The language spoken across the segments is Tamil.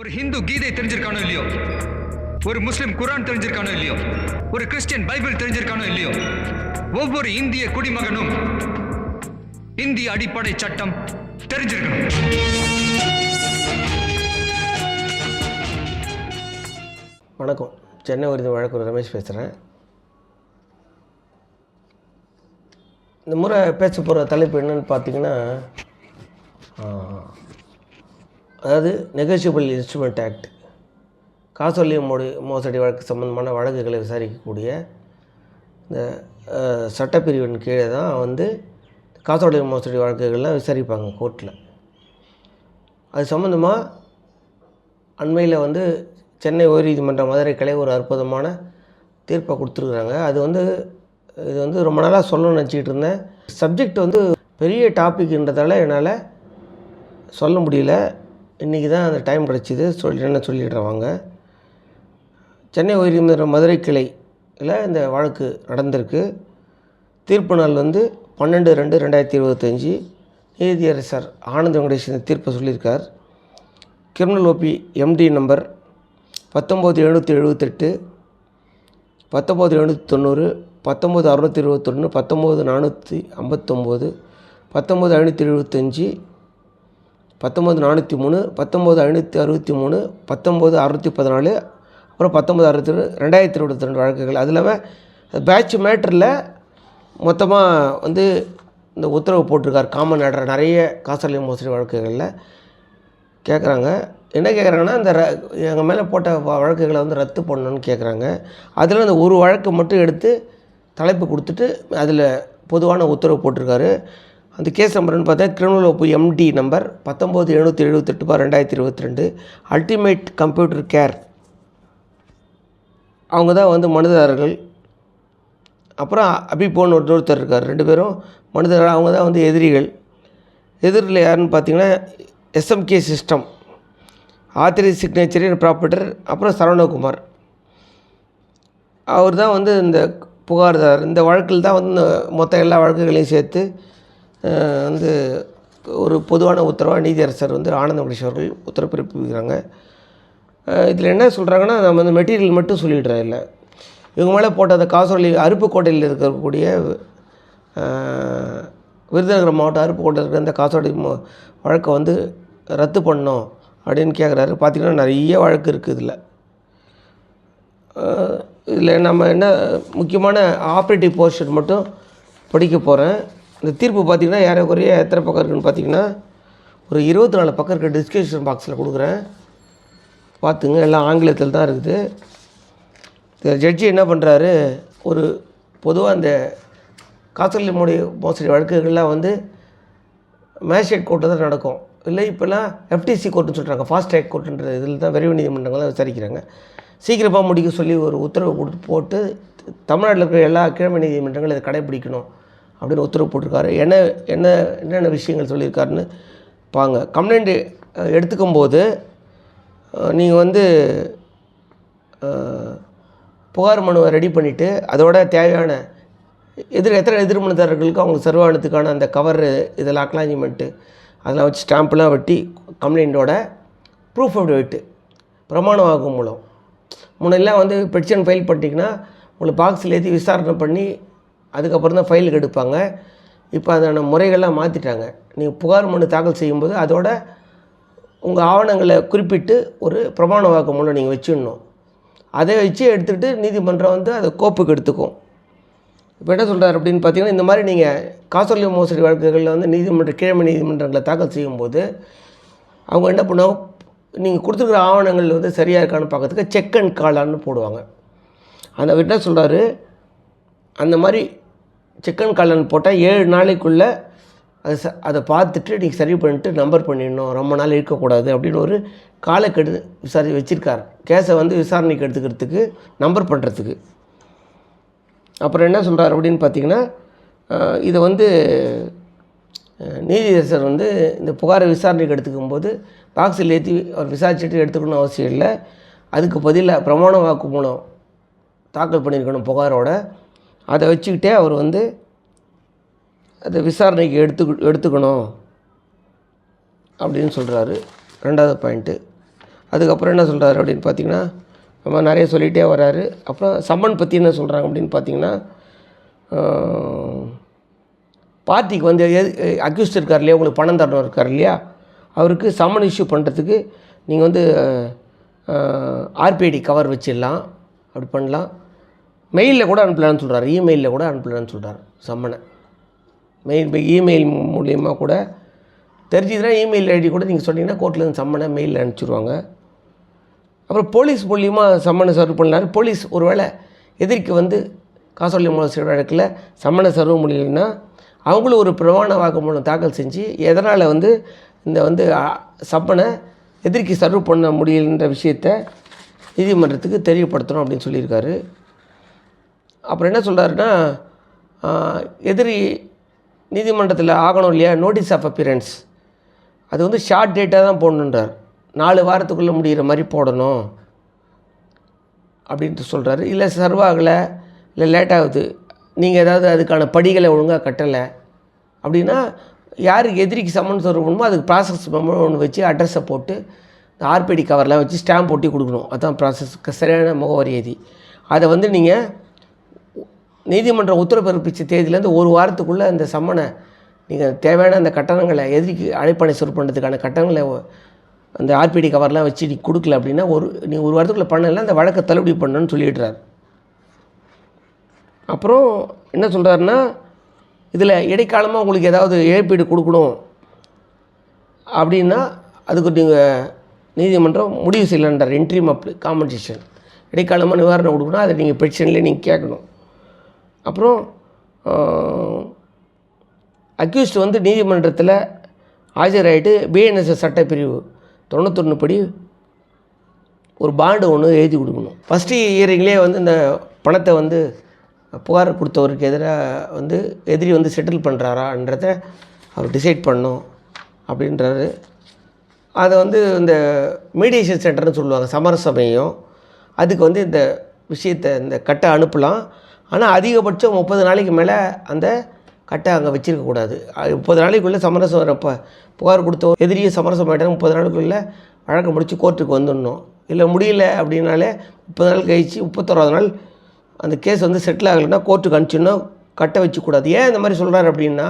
ஒரு ஹிந்து கீதை தெரிஞ்சிருக்கானோ இல்லையோ? ஒரு முஸ்லிம் குரான் தெரிஞ்சிருக்கானோ இல்லையோ? ஒரு கிறிஸ்டியன் பைபிள் தெரிஞ்சிருக்கானோ இல்லையோ? ஒவ்வொரு இந்திய குடிமகனும் இந்திய அடிப்படை சட்டம் தெரிஞ்சிருக்கணும். வணக்கம். சென்னை உரிமை வழக்கு ரமேஷ் பேசுகிறேன் இந்த முறை பேச போகிற தலைப்பு என்னன்னு பார்த்தீங்கன்னா அதாவது நெகோஷியபிள் இன்ஸ்ட்ருமெண்ட் ஆக்ட் காசோலிய மோடி மோசடி வழக்கு சம்பந்தமான வழக்குகளை விசாரிக்கக்கூடிய இந்த சட்டப்பிரிவின் கீழே தான் வந்து காசோலிய மோசடி வழக்குகள்லாம் விசாரிப்பாங்க கோர்ட்டில் அது சம்மந்தமாக அண்மையில் வந்து சென்னை உயர்நீதிமன்ற மதுரை கிளை ஒரு அற்புதமான தீர்ப்பை கொடுத்துருக்குறாங்க. அது வந்து இது வந்து ரொம்ப நாளாக சொல்லணும்னு நினச்சிக்கிட்டு இருந்தேன். சப்ஜெக்ட் வந்து பெரிய டாபிக்ன்றதால என்னால் சொல்ல முடியல. இன்றைக்கி தான் அந்த டைம் கிடச்சிது. சொல்லி என்ன சொல்லிடுறேன் வாங்க. சென்னை உயர்நீதிமன்ற மதுரை கிளையில் இந்த வழக்கு நடந்திருக்கு. தீர்ப்பு நாள் வந்து பன்னெண்டு ரெண்டு ரெண்டாயிரத்தி இருபத்தஞ்சி. நீதியரசர் ஆனந்த் வெங்கடேஷன் தீர்ப்பை சொல்லியிருக்கார். கிரிமினல் ஓபி எம்டி நம்பர் பத்தொம்போது எழுநூற்றி எழுபத்தெட்டு பத்தொம்போது எழுநூற்றி தொண்ணூறு பத்தொம்போது அறுநூற்றி இருபத்தொன்று பத்தொம்போது நானூற்றி ஐம்பத்தொம்போது பத்தொம்போது ஐநூற்றி எழுபத்தஞ்சி பத்தொம்போது நானூற்றி மூணு பத்தொம்போது ஐநூற்றி அறுபத்தி மூணு பத்தொம்போது அறுநூற்றி பதினாலு அப்புறம் பத்தொம்போது அறுபத்தி ரெண்டு ரெண்டாயிரத்தி இருபத்தி ரெண்டு வழக்குகள். அது இல்லாமல் பேட்ச் மேட்டரில் மொத்தமாக வந்து இந்த உத்தரவு போட்டிருக்கார். காமன் ஆர்டர் நிறைய காசாலை மோசடி வழக்குகளில் கேட்குறாங்க என்ன கேட்குறாங்கன்னா இந்த ர எங்கள் மேலே போட்ட வ- வழக்குகளை வந்து ரத்து பண்ணணும்னு கேட்குறாங்க அதில் அந்த ஒரு வழக்கு மட்டும் எடுத்து தலைப்பு கொடுத்துட்டு அதில் பொதுவான உத்தரவு போட்டிருக்காரு. அந்த கேஸ் நம்பர்னு பார்த்தா கிரிமினல் ஒப்பு எம்டி நம்பர் பத்தொம்போது எழுநூற்றி எழுபத்தெட்டு பார் ரெண்டாயிரத்தி இருபத்தி ரெண்டு அல்டிமேட் கம்ப்யூட்டர் கேர் அவங்க தான் வந்து மனுதாரர்கள். அப்புறம் அபிபோன் ஒருத்தர் இருக்கார் ரெண்டு பேரும் மனிதர்கள் அவங்க தான் வந்து எதிரிகள். எதிரில் யாருன்னு பார்த்தீங்கன்னா எஸ்எம்கே சிஸ்டம் ஆத்திரி சிக்னேச்சர் ப்ராப்பர்ட்டர் அப்புறம் சரவணகுமார். அவர் தான் வந்து இந்த புகார்தார் இந்த வழக்கில் தான் வந்து மொத்த எல்லா வழக்குகளையும் சேர்த்து வந்து ஒரு பொதுவான உத்தரவாக நீதியரசர் வந்து ஆனந்த மகேஷ் அவர்கள் உத்தரவு பிறப்பிக்கிறாங்க. இதில் என்ன சொல்கிறாங்கன்னா நம்ம வந்து மெட்டீரியல் மட்டும் சொல்லிடுறோம் இல்லை. இவங்க மேலே போட்ட அந்த காசோலி அருப்புக்கோட்டையில் இருக்கக்கூடிய விருதுநகர் மாவட்டம் அருப்புக்கோட்டையில் இருக்கிற அந்த காசோலை வழக்கை வந்து ரத்து பண்ணோம் அப்படின்னு கேட்குறாரு. பார்த்திங்கன்னா நிறைய வழக்கு இருக்குது இதில். இதில் நம்ம என்ன முக்கியமான ஆப்ரேட்டிவ் போர்ஷன் மட்டும் படிக்க போகிறேன். இந்த தீர்ப்பு பார்த்திங்கன்னா ஏறக்குறைய எத்தனை பக்கம் இருக்குன்னு பார்த்தீங்கன்னா ஒரு இருபத்தி நாலு பக்கம் இருக்க. டிஸ்கிரிப்ஷன் பாக்ஸில் கொடுக்குறேன். பார்த்துங்க எல்லாம் ஆங்கிலத்தில் தான் இருக்குது. இந்த ஜட்ஜி என்ன பண்ணுறாரு ஒரு பொதுவாக அந்த காசோலி மோடி மோசடி வழக்குகள்லாம் வந்து மேஜிஸ்ட்ரேட் கோர்ட்டு தான் நடக்கும். இல்லை இப்போல்லாம் எஃப்டிசி கோர்ட்டுன்னு சொல்கிறாங்க ஃபாஸ்ட் ட்ராக் கோர்ட்டுன்ற இதில் தான் விரைவு நீதிமன்றங்கள் தான் விசாரிக்கிறாங்க. சீக்கிரமாக முடிக்க சொல்லி ஒரு உத்தரவு கொடுத்து போட்டு தமிழ்நாட்டில் இருக்கிற எல்லா கிழமை நீதிமன்றங்களும் இதை கடைபிடிக்கணும் அப்படின்னு உத்தரவு போட்டிருக்காரு. என்ன என்ன என்னென்ன விஷயங்கள் சொல்லியிருக்காருன்னு பாங்க கம்ப்ளைண்ட் எடுத்துக்கும் போது நீங்கள் வந்து புகார் மனுவை ரெடி பண்ணிவிட்டு அதோட தேவையான எதிர் எத்தனை எதிர்மனுதாரர்களுக்கு அவங்க சர்வானத்துக்கான அந்த கவர் இதெல்லாம் அக்லாஞ்சிமெண்ட்டு அதெல்லாம் வச்சு ஸ்டாம்ப்லாம் வெட்டி கம்ப்ளைண்ட்டோட ப்ரூஃப் வெயிட்டு பிரமாணம் ஆகும் மூலம். முன்னெல்லாம் வந்து பெட்டிஷன் ஃபைல் பண்ணிட்டீங்கன்னா உங்களுக்கு பாக்ஸில் ஏற்றி விசாரணை பண்ணி அதுக்கப்புறம் தான் ஃபைலுக்கு எடுப்பாங்க. இப்போ அதான முறைகள்லாம் மாற்றிட்டாங்க நீங்கள் புகார் மனு தாக்கல் செய்யும்போது அதோட உங்கள் ஆவணங்களை குறிப்பிட்டு ஒரு பிரமாண வாக்கு மூலம் நீங்கள் வச்சிடணும். அதை வச்சு எடுத்துகிட்டு நீதிமன்றம் வந்து அதை கோப்புக்கு எடுத்துக்கும். இப்போ என்ன சொல்கிறார் அப்படின்னு பார்த்தீங்கன்னா இந்த மாதிரி நீங்கள் காசோலி மோசடி வழக்குகளில் வந்து நீதிமன்ற கீழமை நீதிமன்றங்களை தாக்கல் செய்யும்போது அவங்க என்ன பண்ணுவாங்க? நீங்கள் கொடுத்துருக்குற ஆவணங்கள் வந்து சரியாக இருக்கான்னு பார்க்கறதுக்கு செக் அண்ட் காலான்னு போடுவாங்க. அந்த அவர் என்ன சொல்கிறாரு அந்த மாதிரி சிக்கன் அண்ட் போட்டால் ஏழு நாளைக்குள்ளே அது ச அதை பார்த்துட்டு நீங்கள் சரி பண்ணிட்டு நம்பர் பண்ணிடணும். ரொம்ப நாள் இருக்கக்கூடாது அப்படின்னு ஒரு காலக்கெடு விசாரி வச்சுருக்கார். கேஸை வந்து விசாரணைக்கு எடுத்துக்கிறதுக்கு நம்பர் பண்ணுறதுக்கு அப்புறம் என்ன சொல்கிறார் அப்படின்னு பார்த்தீங்கன்னா இதை வந்து நீதியரசர் வந்து இந்த புகாரை விசாரணைக்கு எடுத்துக்கும் போது பாக்ஸில் ஏற்றி அவர் விசாரிச்சுட்டு எடுத்துக்கணும் அவசியம் இல்லை. அதுக்கு பதிலாக பிரமாண வாக்கு மூலம் தாக்கல் பண்ணியிருக்கணும் புகாரோட. அதை வச்சுக்கிட்டே அவர் வந்து அதை விசாரணைக்கு எடுத்து எடுத்துக்கணும் அப்படின்னு சொல்கிறாரு ரெண்டாவது பாயிண்ட்டு. அதுக்கப்புறம் என்ன சொல்கிறாரு அப்படின்னு பார்த்தீங்கன்னா நம்ம நிறைய சொல்லிகிட்டே வராரு. அப்புறம் சம்மன் பற்றி என்ன சொல்கிறாங்க அப்படின்னு பார்த்தீங்கன்னா பார்ட்டிக்கு வந்து அக்யூஸ்ட் இருக்கார் இல்லையா உங்களுக்கு பணம் தரணும் இருக்கார் இல்லையா அவருக்கு சம்மன் இஷ்யூ பண்ணுறதுக்கு நீங்கள் வந்து ஆர்பிஐடி கவர் வச்சிடலாம். அப்படி பண்ணலாம். மெயிலில் கூட அனுப்பலான்னு சொல்கிறார் இமெயிலில் கூட அனுப்பலான்னு சொல்கிறார் சம்மனை. மெயில் இமெயில் மூலியமாக கூட தெரிஞ்சதுன்னா இமெயில் ஐடி கூட நீங்கள் சொன்னீங்கன்னா கோர்ட்லேருந்து சம்மனை மெயிலில் அனுப்பிச்சிடுவாங்க அப்புறம் போலீஸ் மூலியமாக சம்மனை சர்வ் பண்ணலாரு போலீஸ் ஒருவேளை எதிர்க்கு வந்து காசோலி மூலம் வழக்கில் சம்மனை சர்வ் முடியலன்னா அவங்களும் ஒரு பிரமாண வாக்குமூலம் தாக்கல் செஞ்சு எதனால் வந்து இந்த வந்து சம்மனை எதிர்க்கு சர்வ் பண்ண முடியலன்ற விஷயத்த நீதிமன்றத்துக்கு தெரியப்படுத்தணும் அப்படின்னு சொல்லியிருக்காரு. அப்புறம் என்ன சொல்கிறாருன்னா எதிரி நீதிமன்றத்தில் ஆகணும் இல்லையா? நோட்டீஸ் ஆஃப் அப்பியரன்ஸ் அது வந்து ஷார்ட் டேட்டாக தான் போடணுன்றார். நாலு வாரத்துக்குள்ளே முடிகிற மாதிரி போடணும் அப்படின்ட்டு சொல்கிறாரு இல்லை சர்வாகலை இல்லை லேட் ஆகுது. நீங்கள் ஏதாவது அதுக்கான படிகளை ஒழுங்காக கட்டலை அப்படின்னா யாருக்கு எதிரிக்கு சம்மன் சொல்லணுமோ அதுக்கு ப்ராசஸ் மெமோ ஒன்று வச்சு அட்ரஸை போட்டு ஆர்பிடி கவர்லாம் வச்சு ஸ்டாம்ப் ஒட்டி கொடுக்கணும். அதுதான் ப்ராசஸ் சரியான முகவரி எதி அதை வந்து நீங்கள் நீதிமன்றம் உத்தரவு பிறப்பித்த தேதியிலேருந்து ஒரு வாரத்துக்குள்ளே அந்த சம்மனை நீங்கள் தேவையான அந்த கட்டணங்களை எதிரிக்கு அழைப்பணை சொல் பண்ணுறதுக்கான கட்டணங்களை அந்த ஆர்பிடி கவர்லாம் வச்சு நீ கொடுக்கல அப்படின்னா ஒரு நீ ஒரு வாரத்துக்குள்ளே பண்ணல அந்த வழக்கை தள்ளுபடி பண்ணணும்னு சொல்லிடுறாரு. அப்புறம் என்ன சொல்கிறாருன்னா இதில் இடைக்காலமாக உங்களுக்கு ஏதாவது இழப்பீடு கொடுக்கணும் அப்படின்னா அதுக்கு நீங்கள் நீதிமன்றம் முடிவு செய்யலன்றார். இன்ட்ரீம் அப் காம்பன்சேஷன் இடைக்காலமாக நிவாரணம் கொடுக்கணும் அதை நீங்கள் பெட்டிஷன்லேயே நீங்கள் கேட்கணும். அப்புறம் அக்யூஸ்ட் வந்து நீதிமன்றத்தில் ஆஜராகிட்டு பிஎன்எஸ்எஸ் சட்டப்பிரிவு தொண்ணூத்தொன்று படி ஒரு பாண்டு ஒன்று எழுதி கொடுக்கணும். ஃபஸ்ட்டு இயரிங்லேயே வந்து இந்த பணத்தை வந்து புகார் கொடுத்தவருக்கு எதிராக வந்து எதிரி வந்து செட்டில் பண்ணுறாரான்றத அவர் டிசைட் பண்ணும் அப்படின்றாரு. அதை வந்து இந்த மீடியேஷன் சென்டர்னு சொல்லுவாங்க சமரசமயம் அதுக்கு வந்து இந்த விஷயத்தை இந்த கட்டை அனுப்பலாம். ஆனால் அதிகபட்சம் முப்பது நாளைக்கு மேலே அந்த கட்டை அங்கே வச்சிருக்கக்கூடாது அது முப்பது நாளைக்குள்ளே சமரசம் வரப்போ புகார் கொடுத்த எதிரியை சமரசம் ஆகிட்டாங்க முப்பது நாளுக்குள்ளே வழக்கை முடித்து கோர்ட்டுக்கு வந்துடணும். இல்லை முடியல அப்படின்னாலே முப்பது நாள் கழிச்சு முப்பத்தோராது நாள் அந்த கேஸ் வந்து செட்டில் ஆகலைன்னா கோர்ட்டுக்கு அனுப்பிச்சுன்னா கட்டை வச்சுக்கூடாது ஏன் இந்த மாதிரி சொல்கிறாரு அப்படின்னா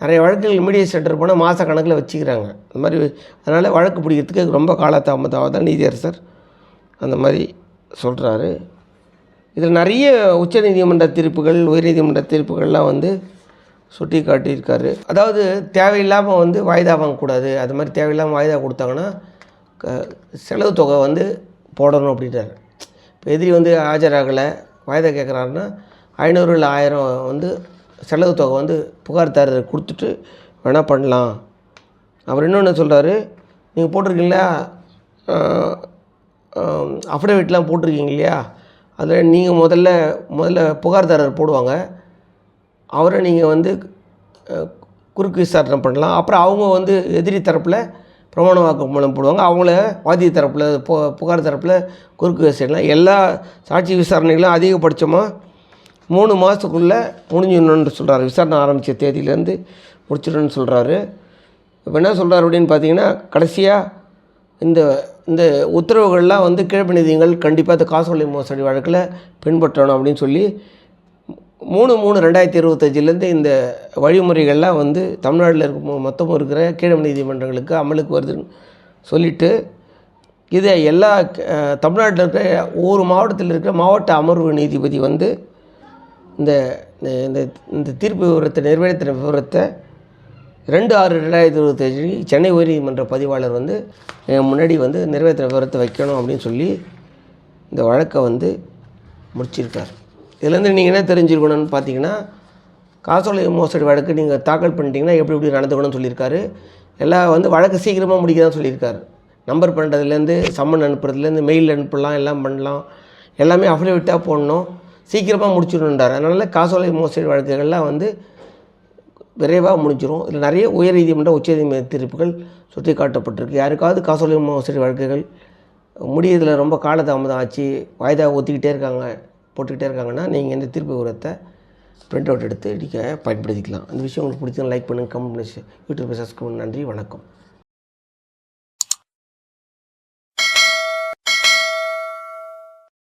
நிறைய வழக்குகள் மீடியா சென்டர் போனால் மாத கணக்கில் வச்சுக்கிறாங்க. அந்த மாதிரி அதனால் வழக்கு பிடிக்கிறதுக்கு ரொம்ப காலதாமதமாக தான் நீதியரசர் அந்த மாதிரி சொல்கிறாரு இதில் நிறைய உச்சநீதிமன்ற தீர்ப்புகள் உயர்நீதிமன்ற தீர்ப்புகள்லாம் வந்து சுட்டி காட்டியிருக்காரு. அதாவது தேவையில்லாமல் வந்து வாய்தா வாங்கக்கூடாது. அது மாதிரி தேவையில்லாமல் வாய்தா கொடுத்தாங்கன்னா க- செலவு தொகை வந்து போடணும் அப்படின்றாரு. இப்போ எதிரி வந்து ஆஜராகலை வாய்தா கேட்குறாருன்னா ஐநூறு இல்லை ஆயிரம் வந்து செலவு தொகை வந்து புகார்தாரர் கொடுத்துட்டு வேணால் பண்ணலாம். அவர் இன்னொன்று சொல்கிறாரு நீங்கள் போட்டிருக்கீங்களா? அஃபிடவிட்லாம் போட்டிருக்கீங்க இல்லையா? அதில் நீங்கள் முதல்ல முதல்ல புகார்தாரர் போடுவாங்க. அவரை நீங்கள் வந்து குறுக்கு விசாரணை பண்ணலாம். அப்புறம் அவங்க வந்து எதிரி தரப்பில் பிரமாண வாக்குமூலம் போடுவாங்க. அவங்கள வாதி தரப்பில் பு புகார் தரப்பில் குறுக்கு விசாரணை எல்லா சாட்சி விசாரணைகளும் அதிகபட்சமாக மூணு மாதத்துக்குள்ளே முடிஞ்சிடணும்னு சொல்கிறாரு விசாரணை ஆரம்பித்த தேதியிலேருந்து முடிச்சிடணும்னு சொல்கிறாரு இப்போ என்ன சொல்கிறார் அப்படின்னு பார்த்தீங்கன்னா கடைசியாக இந்த இந்த உத்தரவுகள்லாம் வந்து கிழப்பு நீதிகள் கண்டிப்பாக இந்த காசோலை மோசடி வழக்கில் பின்பற்றணும் அப்படின்னு சொல்லி மூணு மூணு ரெண்டாயிரத்தி இருபத்தஞ்சிலேருந்து இந்த வழிமுறைகள்லாம் வந்து தமிழ்நாட்டில் இருக்க மொத்தமும் இருக்கிற கீழமை நீதிமன்றங்களுக்கு அமலுக்கு வருதுன்னு சொல்லிட்டு இதை எல்லா தமிழ்நாட்டில் இருக்கிற ஒவ்வொரு மாவட்டத்தில் இருக்கிற மாவட்ட அமர்வு நீதிபதி வந்து இந்த இந்த இந்த தீர்ப்பு விவரத்தை நிறைவேற்றின விவரத்தை ரெண்டு ஆறு ரெண்டாயிரத்தி இருபத்தஞ்சு சென்னை உயர்நீதிமன்ற பதிவாளர் வந்து முன்னாடி வந்து நிறைவேற்ற விவரத்தை வைக்கணும் அப்படின்னு சொல்லி இந்த வழக்கை வந்து முடிச்சிருக்கார். இதுலேருந்து நீங்கள் என்ன தெரிஞ்சுருக்கணும்னு பார்த்தீங்கன்னா காசோலை மோசடி வழக்கு நீங்கள் தாக்கல் பண்ணிட்டீங்கன்னா எப்படி எப்படி நடந்துக்கணும்னு சொல்லியிருக்காரு. எல்லாம் வந்து வழக்கு சீக்கிரமாக முடிக்கதான் சொல்லியிருக்காரு. நம்பர் பண்ணுறதுலேருந்து சம்மன் அனுப்புறதுலேருந்து மெயில் அனுப்பலாம் எல்லாம் பண்ணலாம். எல்லாமே அஃபிடவிட்டாக போடணும். சீக்கிரமாக முடிச்சிடணுன்றார் அதனால் காசோலை மோசடி வழக்குகள்லாம் வந்து விரைவாக முடிஞ்சிடும் இதில் நிறைய உயர் நீதிமன்ற உச்ச நீதிமன்ற தீர்ப்புகள் சுட்டி காட்டப்பட்டிருக்கு யாருக்காவது காசோலை மோசடி வழக்குகள் முடியதில் ரொம்ப காலதாமதம் ஆச்சு. வாய்தா ஒத்திக்கிட்டே இருக்காங்க போட்டுக்கிட்டே இருக்காங்கன்னா நீங்கள் இந்த தீர்ப்பு உரத்தை பிரிண்ட் அவுட் எடுத்து நீங்கள் பயன்படுத்திக்கலாம். இந்த விஷயம் உங்களுக்கு பிடிச்சா லைக் பண்ணுங்கள் கமெண்ட் பண்ணி யூடியூப் சப்ஸ்கிரைப் நன்றி வணக்கம்.